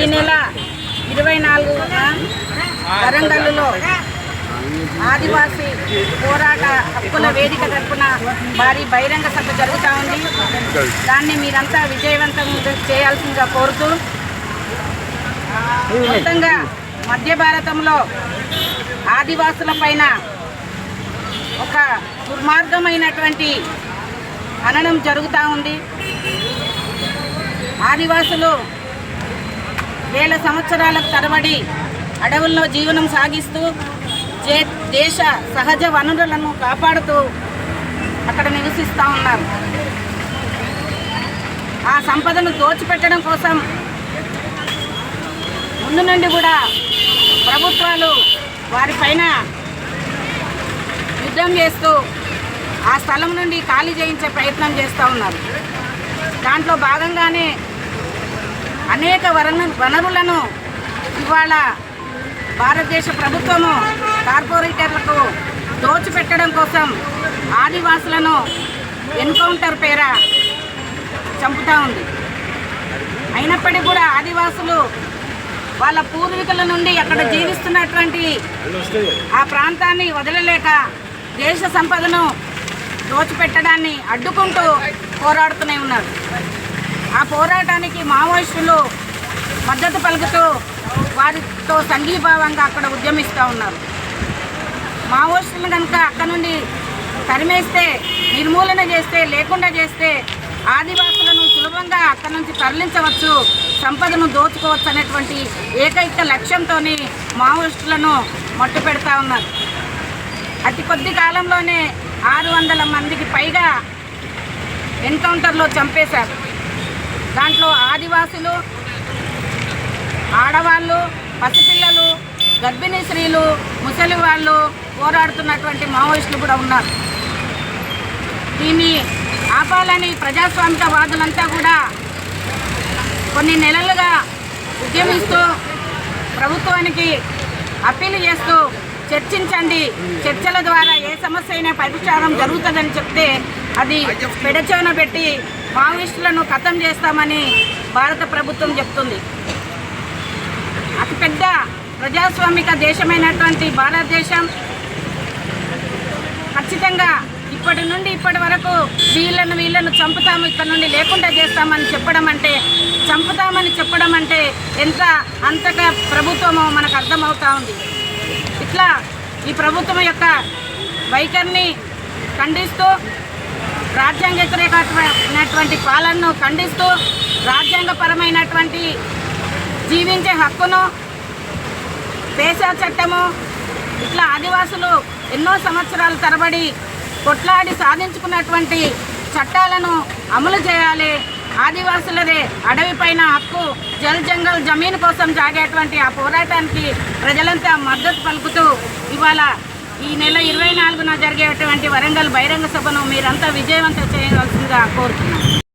ఈ నెల ఇరవై నాలుగున వరంగల్లో ఆదివాసీ పోరాట హక్కుల వేదిక తరఫున భారీ బహిరంగ సభ జరుగుతూ ఉంది. దాన్ని మీరంతా విజయవంతం చేయాల్సిందిగా కోరుతూ మొత్తంగా మధ్య భారతంలో ఆదివాసుల పైన ఒక దుర్మార్గమైనటువంటి హననం జరుగుతూ ఉంది. ఆదివాసులు వేల సంవత్సరాలకు తరబడి అడవుల్లో జీవనం సాగిస్తూ దేశ సహజ వనరులను కాపాడుతూ అక్కడ నివసిస్తూ ఉన్నారు. ఆ సంపదను దోచిపెట్టడం కోసం ముందు నుండి కూడా ప్రభుత్వాలు వారిపైన యుద్ధం చేస్తూ ఆ స్థలం నుండి ఖాళీ చేయించే ప్రయత్నం చేస్తూ ఉన్నారు. దాంట్లో భాగంగానే అనేక వరణ వనరులను ఇవాళ భారతదేశ ప్రభుత్వము కార్పొరేటర్లకు దోచిపెట్టడం కోసం ఆదివాసులను ఎన్కౌంటర్ పేర చంపుతూ ఉంది. అయినప్పటికీ కూడా ఆదివాసులు వాళ్ళ పూర్వీకుల నుండి అక్కడ జీవిస్తున్నటువంటి ఆ ప్రాంతాన్ని వదలలేక దేశ సంపదను దోచిపెట్టడాన్ని అడ్డుకుంటూ పోరాడుతూనే ఉన్నారు. ఆ పోరాటానికి మావోయిస్టులు మద్దతు పలుకుతూ వారితో సంఘీభావంగా అక్కడ ఉద్యమిస్తూ ఉన్నారు. మావోయిస్టులు కనుక అక్కడ నుండి తరిమేస్తే నిర్మూలన చేస్తే లేకుండా చేస్తే ఆదివాసులను సులభంగా అక్కడ నుంచి తరలించవచ్చు సంపదను దోచుకోవచ్చు అనేటువంటి ఏకైక లక్ష్యంతో మావోయిస్టులను మట్టు పెడతా ఉన్నారు. అతి కొద్ది కాలంలోనే ఆరు వందల మందికి పైగా ఎన్కౌంటర్లో చంపేశారు. దాంట్లో ఆదివాసులు ఆడవాళ్ళు పసిపిల్లలు గర్భిణీ స్త్రీలు ముసలి వాళ్ళు పోరాడుతున్నటువంటి మావోయిస్టులు కూడా ఉన్నారు. దీన్ని ఆపాలని ప్రజాస్వామికవాదులంతా కూడా కొన్ని నెలలుగా ఉద్యమిస్తూ ప్రభుత్వానికి అప్పీల్ చేస్తూ చర్చించండి. చర్చల ద్వారా ఏ సమస్య అయినా పరిష్కారం జరుగుతుందని చెప్తే అది పెడచోన పెట్టి మావోయిస్టులను ఖతం చేస్తామని భారత ప్రభుత్వం చెప్తుంది. అతిపెద్ద ప్రజాస్వామిక దేశమైనటువంటి భారతదేశం ఖచ్చితంగా ఇప్పటి నుండి ఇప్పటి వరకు వీళ్ళను వీళ్ళను చంపుతాము ఇక్కడ నుండి లేకుండా చేస్తామని చెప్పడం అంటే చంపుతామని చెప్పడం అంటే ఎంత అంతగా ప్రభుత్వమో మనకు అర్థమవుతా ఉంది. ఇట్లా ఈ ప్రభుత్వం యొక్క వైఖరిని ఖండిస్తూ రాజ్యాంగ వ్యతిరేకమైనటువంటి పాలనను ఖండిస్తూ రాజ్యాంగపరమైనటువంటి జీవించే హక్కును పేసా చట్టము ఇట్లా ఆదివాసులు ఎన్నో సంవత్సరాల తరబడి కొట్లాడి సాధించుకున్నటువంటి చట్టాలను అమలు చేయాలి. ఆదివాసులదే అడవిపైన హక్కు జల్ జంగల్ జమీన్ కోసం జాగేటువంటి ఆ పోరాటానికి ప్రజలంతా మద్దతు పలుకుతూ ఇవాళ ఈ నెల ఇరవై నాలుగున జరిగేటువంటి వరంగల్ బహిరంగ సభను మీరంతా విజయవంతం చేయవలసిందిగా కోరుతున్నాను